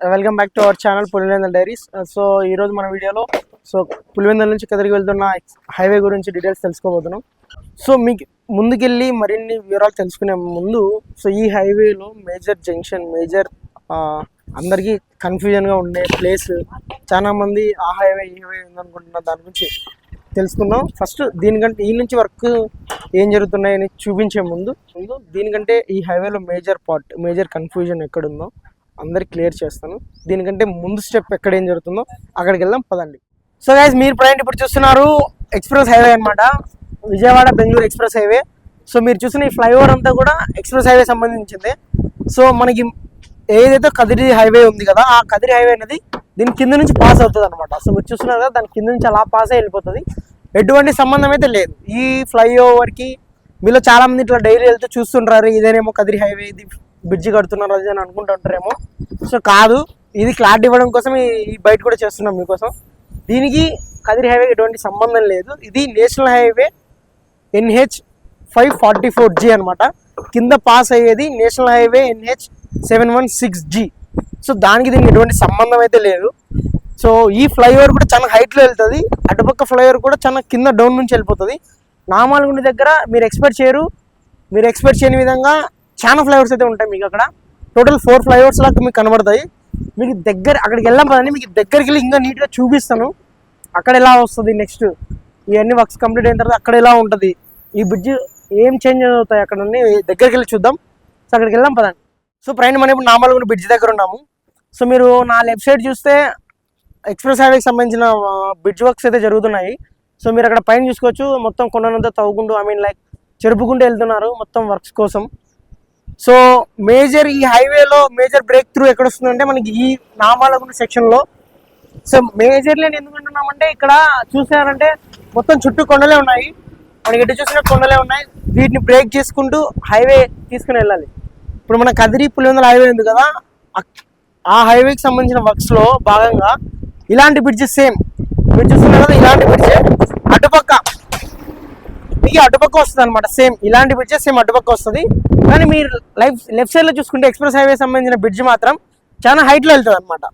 Welcome back to our channel Pulivendula diaries so ఈరోజు మన వీడియోలో సో పులివెందల్ నుంచి కదిరికి వెళ్తున్న హైవే గురించి డీటెయిల్స్ తెలుసుకోబోతున్నాం. సో మీకు ముందుకెళ్ళి మరిన్ని వివరాలు తెలుసుకునే ముందు సో ఈ హైవేలో మేజర్ జంక్షన్ మేజర్ అందరికీ కన్ఫ్యూజన్గా ఉండే ప్లేస్ చాలా మంది ఆ హైవే ఈ హైవే ఉందనుకుంటున్నారు దాని గురించి తెలుసుకుందాం. ఫస్ట్ దీనికంటే ఈ నుంచి వర్క్ ఏం జరుగుతున్నాయని చూపించే ముందు ముందు దీనికంటే ఈ హైవేలో మేజర్ పార్ట్ మేజర్ కన్ఫ్యూజన్ ఎక్కడుందో అందరికి క్లియర్ చేస్తాను. దీనికంటే ముందు స్టెప్ ఎక్కడ ఏం జరుగుతుందో అక్కడికి వెళ్దాం పదండి. సో గైస్ మీరు ప్రయాణం ఇప్పుడు చూస్తున్నారు ఎక్స్ప్రెస్ హైవే అనమాట Vijayawada Bengaluru express highway. So మీరు చూసిన ఈ ఫ్లైఓవర్ అంతా కూడా ఎక్స్ప్రెస్ హైవే సంబంధించింది. సో మనకి ఏదైతే కదిరి హైవే ఉంది కదా ఆ కదిరి హైవే అనేది దీని కింద నుంచి పాస్ అవుతుంది అనమాట సో మీరు చూస్తున్నారు కదా దాని కింద నుంచి అలా పాస్ అయి వెళ్ళిపోతుంది. ఎటువంటి సంబంధం అయితే లేదు. ఈ ఫ్లైఓవర్కి మీలో చాలామంది ఇట్లా డైలీ వెళ్తూ చూస్తుంటారు ఇదేనేమో కదిరి హైవే ఇది బ్రిడ్జి కడుతున్నారు అది అని అనుకుంటుంటారేమో సో కాదు ఇది క్లారిటీ ఇవ్వడం కోసం ఈ బయట కూడా చేస్తున్నాం మీకోసం. దీనికి కదిరి హైవే ఎటువంటి సంబంధం లేదు. ఇది national highway NH five forty four G అనమాట కింద పాస్ అయ్యేది national highway NH seven one six G. So దానికి దీనికి ఎటువంటి సంబంధం అయితే లేదు. సో ఈ ఫ్లైఓవర్ కూడా చాలా హైట్లో వెళ్తుంది. అటుపక్క ఫ్లైఓవర్ కూడా చాలా కింద డౌన్ నుంచి వెళ్ళిపోతుంది. నామాలగుండి దగ్గర మీరు ఎక్స్పెక్ట్ చేయరు. మీరు ఎక్స్పెక్ట్ చేయని విధంగా చాలా ఫ్లైఓవర్స్ అయితే ఉంటాయి మీకు అక్కడ. టోటల్ ఫోర్ ఫ్లైఓవర్స్ లాగా మీకు కనబడతాయి. మీకు దగ్గర అక్కడికి వెళ్ళాం కదండి మీకు దగ్గరికి వెళ్ళి ఇంకా నీట్గా చూపిస్తాను. అక్కడ ఎలా వస్తుంది నెక్స్ట్ ఇవన్నీ వర్క్స్ కంప్లీట్ అయిన తర్వాత అక్కడ ఎలా ఉంటుంది? ఈ బ్రిడ్జ్ ఏం చేంజ్ అవుతాయి అక్కడ దగ్గరికి వెళ్ళి చూద్దాం. సో అక్కడికి వెళ్దాం పదండి. సో ప్రయాణం మనం ఇప్పుడు నామాలగుండి బ్రిడ్జ్ దగ్గర ఉన్నాము. సో మీరు నా లెఫ్ట్ సైడ్ చూస్తే ఎక్స్ప్రెస్ హైవేకి సంబంధించిన బ్రిడ్జ్ వర్క్స్ అయితే జరుగుతున్నాయి. సో మీరు అక్కడ పైన చూసుకోవచ్చు. మొత్తం కొండనంతా తవ్వుకుంటూ ఐ మీన్ లైక్ చెరుపుకుంటూ వెళ్తున్నారు మొత్తం వర్క్స్ కోసం. సో మేజర్ ఈ హైవేలో మేజర్ బ్రేక్ త్రూ ఎక్కడ వస్తుందంటే మనకి ఈ నామాలగుండ సెక్షన్లో. సో మేజర్లీ నేను ఎందుకుంటున్నామంటే ఇక్కడ చూసారంటే మొత్తం చుట్టూ కొండలే ఉన్నాయి. మనకి ఎటు చూసినా కొండలే ఉన్నాయి. వీటిని బ్రేక్ చేసుకుంటూ హైవే తీసుకుని వెళ్ళాలి. ఇప్పుడు మన కదిరి పులివెందుల హైవే ఉంది కదా ఆ హైవేకి సంబంధించిన వర్క్స్లో భాగంగా ఇలాంటి బ్రిడ్జెస్ సేమ్. మీరు చూస్తున్నారు కదా ఇలాంటి బ్రిడ్జ్ మీకు అటుపక్క వస్తుంది అనమాట సేమ్ ఇలాంటి బ్రిడ్జెస్ సేమ్ అటుపక్క వస్తుంది. కానీ మీరు లైఫ్ లెఫ్ట్ సైడ్లో చూసుకుంటే ఎక్స్ప్రెస్ హైవే సంబంధించిన బ్రిడ్జ్ మాత్రం చాలా హైట్లో వెళ్తుంది అనమాట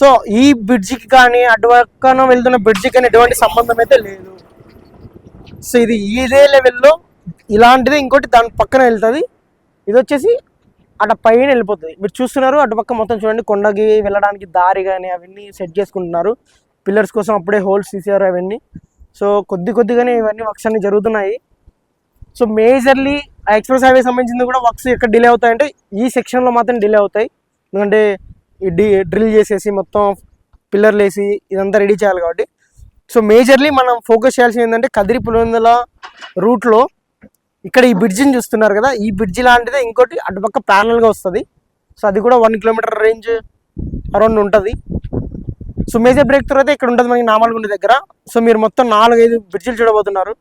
సో ఈ బ్రిడ్జికి కానీ అటుపక్కన వెళ్తున్న బ్రిడ్జికి కానీ ఎటువంటి సంబంధం అయితే లేదు. సో ఇది ఇదే లెవెల్లో ఇలాంటిది ఇంకోటి దాని పక్కన వెళ్తుంది. ఇది వచ్చేసి అటు పైన వెళ్ళిపోతుంది. మీరు చూస్తున్నారు అటుపక్క మొత్తం చూడండి. కొండకి వెళ్ళడానికి దారి కానీ అవన్నీ సెట్ చేసుకుంటున్నారు. పిల్లర్స్ కోసం అప్పుడే హోల్స్ తీసారు అవన్నీ. సో కొద్ది కొద్దిగానే ఇవన్నీ వర్క్స్ అన్ని జరుగుతున్నాయి. సో మేజర్లీ ఆ ఎక్స్ప్రెస్ హైవే సంబంధించింది కూడా వర్క్స్ ఎక్కడ డిలే అవుతాయంటే ఈ సెక్షన్లో మాత్రం డిలే అవుతాయి. ఎందుకంటే ఈ డి డ్రిల్ చేసేసి మొత్తం పిల్లర్లు వేసి ఇదంతా రెడీ చేయాలి కాబట్టి. సో మేజర్లీ మనం ఫోకస్ చేయాల్సింది ఏంటంటే కదిరి పులివెందుల రూట్లో ఇక్కడ ఈ బ్రిడ్జిని చూస్తున్నారు కదా ఈ బ్రిడ్జి లాంటిదే ఇంకోటి అటుపక్క ప్యానల్గా వస్తుంది. సో అది కూడా వన్ కిలోమీటర్ రేంజ్ అరౌండ్ ఉంటుంది. సో మేజర్ బ్రేక్ తర్వాత అయితే ఇక్కడ ఉంటుంది మనకి నామల్గుండి దగ్గర. సో మీరు మొత్తం నాలుగైదు బ్రిడ్జిలు చూడబోతున్నారు.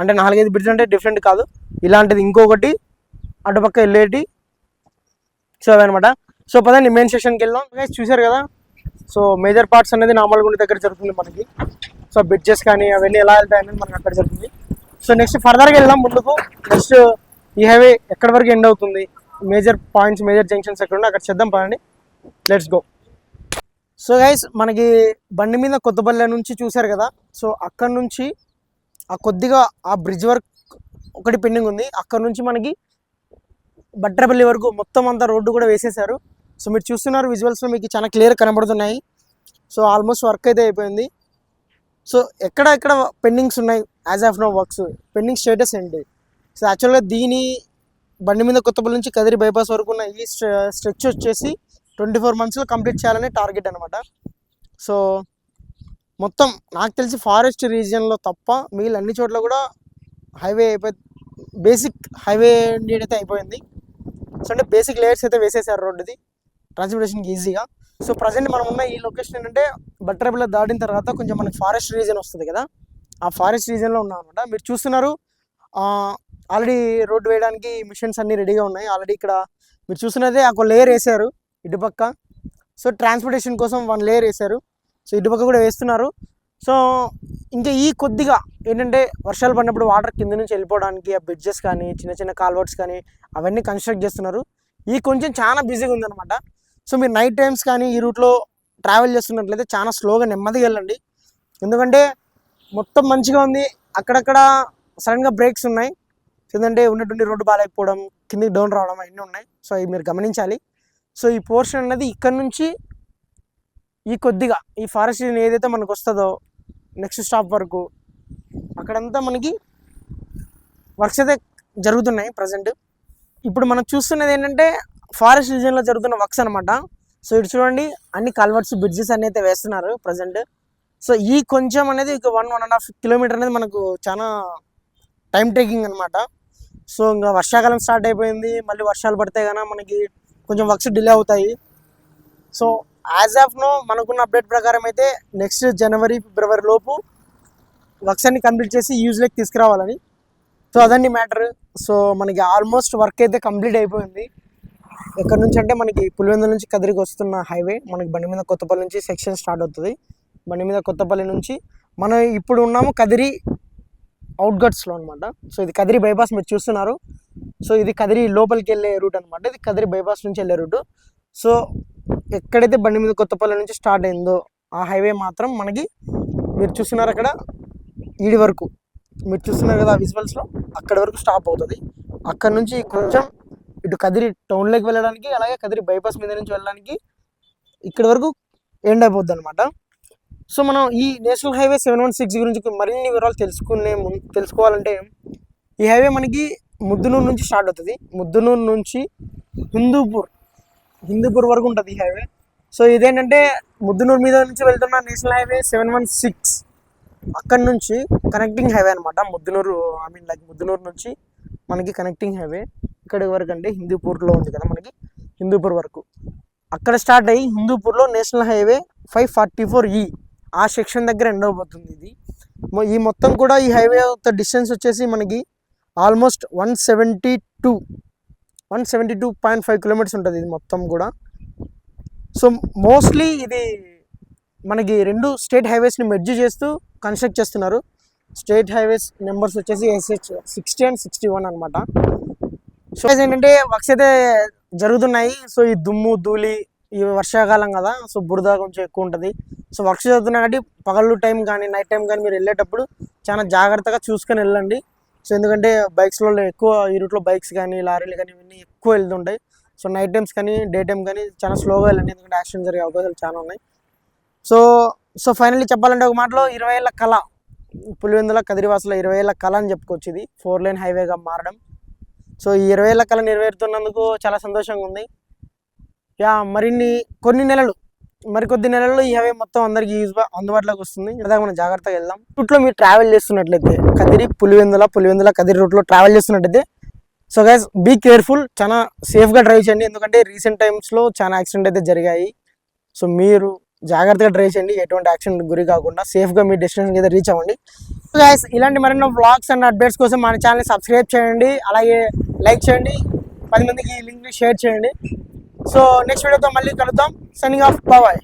అంటే నాలుగైదు బ్రిడ్జ్ అంటే డిఫరెంట్ కాదు. ఇలాంటిది ఇంకొకటి అటుపక్క వెళ్ళేటి సో అనమాట సో పదండి మెయిన్ సెషన్కి వెళ్దాం. చూసారు చూశారు కదా? సో మేజర్ పార్ట్స్ అనేది నామల్గుండి దగ్గర జరుగుతుంది మనకి. సో బ్రిడ్జెస్ కానీ అవన్నీ ఎలా వెళ్తాయి అనేది మనకి అక్కడ జరుగుతుంది. సో నెక్స్ట్ ఫర్దర్గా వెళ్దాం ముందుకు. నెక్స్ట్ ఈ హైవే ఎక్కడి వరకు ఎండ్ అవుతుంది? మేజర్ పాయింట్స్ మేజర్ జంక్షన్స్ ఎక్కడ ఉన్నాయి అక్కడ చేద్దాం పదండి. లెట్స్ గో సో గైస్ మనకి బండి మీద కొత్తపల్లె నుంచి చూశారు కదా? సో అక్కడ నుంచి ఆ కొద్దిగా ఆ బ్రిడ్జ్ వర్క్ ఒకటి పెండింగ్ ఉంది. అక్కడ నుంచి మనకి బట్రపల్లి వరకు మొత్తం అంతా రోడ్డు కూడా వేసేశారు. సో మీరు చూస్తున్నారు విజువల్స్లో మీకు చాలా క్లియర్ కనబడుతున్నాయి. సో ఆల్మోస్ట్ వర్క్ అయితే అయిపోయింది. సో ఎక్కడ ఎక్కడ పెండింగ్స్ ఉన్నాయి? As of now works pending status ఏంటి? సో యాక్చువల్గా దీని బండి మీద కొత్తపల్లి నుంచి కదిరి బైపాస్ వరకు ఉన్న ఈ స్ట్రెచ్ వచ్చేసి ట్వంటీ ఫోర్ మంత్స్లో కంప్లీట్ చేయాలనే టార్గెట్ అనమాట సో మొత్తం నాకు తెలిసి ఫారెస్ట్ రీజియన్లో తప్ప మిగిలిన అన్ని చోట్ల కూడా హైవే అయిపోయి బేసిక్ హైవే నీడ్ అయితే అయిపోయింది. సో అంటే బేసిక్ లేయర్స్ అయితే వేసేసారు రోడ్డుది. ట్రాన్స్పోర్టేషన్కి ఈజీగా. సో ప్రజెంట్ మనం ఉన్న ఈ లొకేషన్ ఏంటంటే బట్టరబిల్ల దాటిన తర్వాత కొంచెం మనకి ఫారెస్ట్ రీజన్ వస్తుంది కదా. ఆ ఫారెస్ట్ రీజన్లో ఉన్నాం అనమాట మీరు చూస్తున్నారు ఆల్రెడీ రోడ్డు వేయడానికి మిషన్స్ అన్నీ రెడీగా ఉన్నాయి. ఆల్రెడీ ఇక్కడ మీరు చూస్తున్నదే ఒక లేయర్ వేసారు. ఇటుపక్క. సో ట్రాన్స్పోర్టేషన్ కోసం వన్ లేయర్ వేశారు. సో ఇటుపక్క కూడా వేస్తున్నారు. సో ఇంకా ఈ కొద్దిగా ఏంటంటే వర్షాలు పడినప్పుడు వాటర్ కింద నుంచి వెళ్ళిపోవడానికి ఆ బ్రిడ్జెస్ కానీ చిన్న చిన్న కాల్వర్ట్స్ కానీ అవన్నీ కన్స్ట్రక్ట్ చేస్తున్నారు. ఈ కొంచెం చాలా బిజీగా ఉందన్నమాట. సో మీరు నైట్ టైమ్స్ కానీ ఈ రూట్లో ట్రావెల్ చేస్తున్నట్లయితే చాలా స్లోగా నెమ్మదిగా వెళ్ళండి. ఎందుకంటే మొత్తం మంచిగా ఉంది. అక్కడక్కడ సడన్గా బ్రేక్స్ ఉన్నాయి. ఎందుకంటే ఉన్నటువంటి రోడ్డు బాగాలేకపోవడం కిందికి డౌన్ రావడం అవన్నీ ఉన్నాయి. సో అవి మీరు గమనించాలి. సో ఈ పోర్షన్ అనేది ఇక్కడ నుంచి ఈ కొద్దిగా ఈ ఫారెస్ట్ ఏదైతే మనకు వస్తుందో నెక్స్ట్ స్టాప్ వరకు అక్కడంతా మనకి వర్క్స్ అయితే జరుగుతున్నాయి ప్రజెంట్ ఇప్పుడు మనం చూస్తున్నది ఏంటంటే ఫారెస్ట్ రీజన్లో జరుగుతున్న వర్క్స్ అనమాట సో ఇటు చూడండి అన్ని కల్వర్ట్స్ బ్రిడ్జెస్ అన్ని అయితే వేస్తున్నారు ప్రజెంట్ సో ఈ కొంచెం అనేది ఇక one one and half kilometre అనేది మనకు చాలా టైం టేకింగ్ అనమాట సో ఇంకా వర్షాకాలం స్టార్ట్ అయిపోయింది మళ్ళీ వర్షాలు పడితే కనుక మనకి కొంచెం వర్క్స్ డిలే అవుతాయి. సో యాజ్ ఆఫ్ నో మనకున్న అప్డేట్ ప్రకారం అయితే నెక్స్ట్ జనవరి ఫిబ్రవరి లోపు వర్క్స్ అన్ని కంప్లీట్ చేసి యూజ్లోకి తీసుకురావాలని. సో అదండి మ్యాటర్ సో మనకి ఆల్మోస్ట్ వర్క్ అయితే కంప్లీట్ అయిపోయింది. ఎక్కడి నుంచి అంటే మనకి పులివెందుల నుంచి కదిరికి వస్తున్న హైవే మనకి బండి మీద కొత్తపల్లి నుంచి సెక్షన్ స్టార్ట్ అవుతుంది. బండి మీద కొత్తపల్లి నుంచి మనం ఇప్పుడు ఉన్నాము కదిరి అవుట్గట్స్లో అనమాట సో ఇది కదిరి బైపాస్ మీరు చూస్తున్నారు. సో ఇది కదిరి లోపలికి వెళ్ళే రూట్ అనమాట ఇది కదిరి బైపాస్ నుంచి వెళ్ళే రూటు. సో ఎక్కడైతే బండి మీద కొత్తపల్లి నుంచి స్టార్ట్ అయిందో ఆ హైవే మాత్రం మనకి మీరు చూస్తున్నారు అక్కడ ఈడి వరకు. మీరు చూస్తున్నారు కదా విజువల్స్లో అక్కడ వరకు స్టాప్ అవుతుంది. అక్కడ నుంచి కొంచెం ఇటు కదిరి టౌన్లోకి వెళ్ళడానికి అలాగే కదిరి బైపాస్ మీద నుంచి వెళ్ళడానికి ఇక్కడ వరకు ఎండ్ అయిపోద్ది అనమాట సో మనం ఈ national highway seven one six గురించి మరిన్ని వివరాలు తెలుసుకునే ముందు తెలుసుకోవాలంటే ఈ హైవే మనకి ముద్దునూరు నుంచి స్టార్ట్ అవుతుంది. ముద్దునూరు నుంచి హిందూపూర్ హిందూపూర్ వరకు ఉంటుంది ఈ హైవే. సో ఇదేంటంటే ముద్దునూరు మీద నుంచి వెళ్తున్న national highway seven one six అక్కడి నుంచి కనెక్టింగ్ హైవే అనమాట Muddanur I mean like Muddanur నుంచి మనకి కనెక్టింగ్ హైవే ఇక్కడి వరకు అంటే హిందూపూర్లో ఉంది కదా మనకి హిందూపూర్ వరకు. అక్కడ స్టార్ట్ అయ్యి హిందూపూర్లో national highway five forty four ఈ ఆ సెక్షన్ దగ్గర ఎండ్ అవబోతుంది ఇది. ఈ మొత్తం కూడా ఈ హైవే యొక్క డిస్టెన్స్ వచ్చేసి మనకి almost one seventy two one seventy two point five kilometres ఉంటుంది ఇది మొత్తం కూడా. సో మోస్ట్లీ ఇది మనకి రెండు స్టేట్ హైవేస్ని మెర్జ్ చేస్తూ కన్స్ట్రక్ట్ చేస్తున్నారు. స్టేట్ హైవేస్ నెంబర్స్ వచ్చేసి SH sixty and sixty one అనమాట సో ఏంటంటే వర్క్స్ అయితే జరుగుతున్నాయి. సో ఈ దుమ్ము ధూళి ఈ వర్షాకాలం కదా సో బురద కొంచెం ఎక్కువ ఉంటుంది. సో వర్క్స్ చదువుతున్నా కాబట్టి పగలు టైం కానీ నైట్ టైం కానీ మీరు వెళ్ళేటప్పుడు చాలా జాగ్రత్తగా చూసుకొని వెళ్ళండి. సో ఎందుకంటే బైక్స్లో ఎక్కువ ఈ రూట్లో బైక్స్ కానీ లారీలు కానీ ఇవన్నీ ఎక్కువ వెళ్తుంటాయి. సో నైట్ టైమ్స్ కానీ డే టైం కానీ చాలా స్లోగా వెళ్ళండి. ఎందుకంటే యాక్సిడెంట్ జరిగే అవకాశాలు చాలా ఉన్నాయి. సో సో ఫైనల్లీ చెప్పాలంటే ఒక మాటలో ఇరవై ఏళ్ళ కళ. పులివెందుల కదిరివాసుల ఇరవై ఏళ్ళ కళ అని చెప్పుకోవచ్చు ఇది. ఫోర్ లైన్ హైవేగా మారడం. సో ఈ ఇరవై ఏళ్ళ కళ నెరవేరుతున్నందుకు చాలా సంతోషంగా ఉంది. యా మరిన్ని కొన్ని నెలలు మరికొద్ది నెలల్లో ఈ హైవే మొత్తం అందరికి యూజ్ అందుబాటులోకి వస్తుంది. ఇలాగా మనం జాగ్రత్తగా వెళ్దాం. రూట్లో మీరు ట్రావెల్ చేస్తున్నట్లయితే కదిరి పులివెందుల పులివెందుల కదిరి రూట్లో ట్రావెల్ చేస్తున్నట్లయితే సో గైస్ బీ కేర్ఫుల్ చాలా సేఫ్గా డ్రైవ్ చేయండి. ఎందుకంటే రీసెంట్ టైమ్స్లో చాలా యాక్సిడెంట్ అయితే జరిగాయి. సో మీరు జాగ్రత్తగా డ్రైవ్ చేయండి. ఎటువంటి యాక్సిడెంట్ గురి కాకుండా సేఫ్గా మీ డెస్టినేషన్కి అయితే రీచ్ అవ్వండి. సో గైస్ ఇలాంటి మరెన్నో వ్లాగ్స్ అండ్ అప్డేట్స్ కోసం మన ఛానల్ని సబ్స్క్రైబ్ చేయండి. అలాగే లైక్ చేయండి. పది మందికి ఈ లింక్ని షేర్ చేయండి. సో నెక్స్ట్ వీడియోతో మళ్ళీ కలుద్దాం. Signing off bye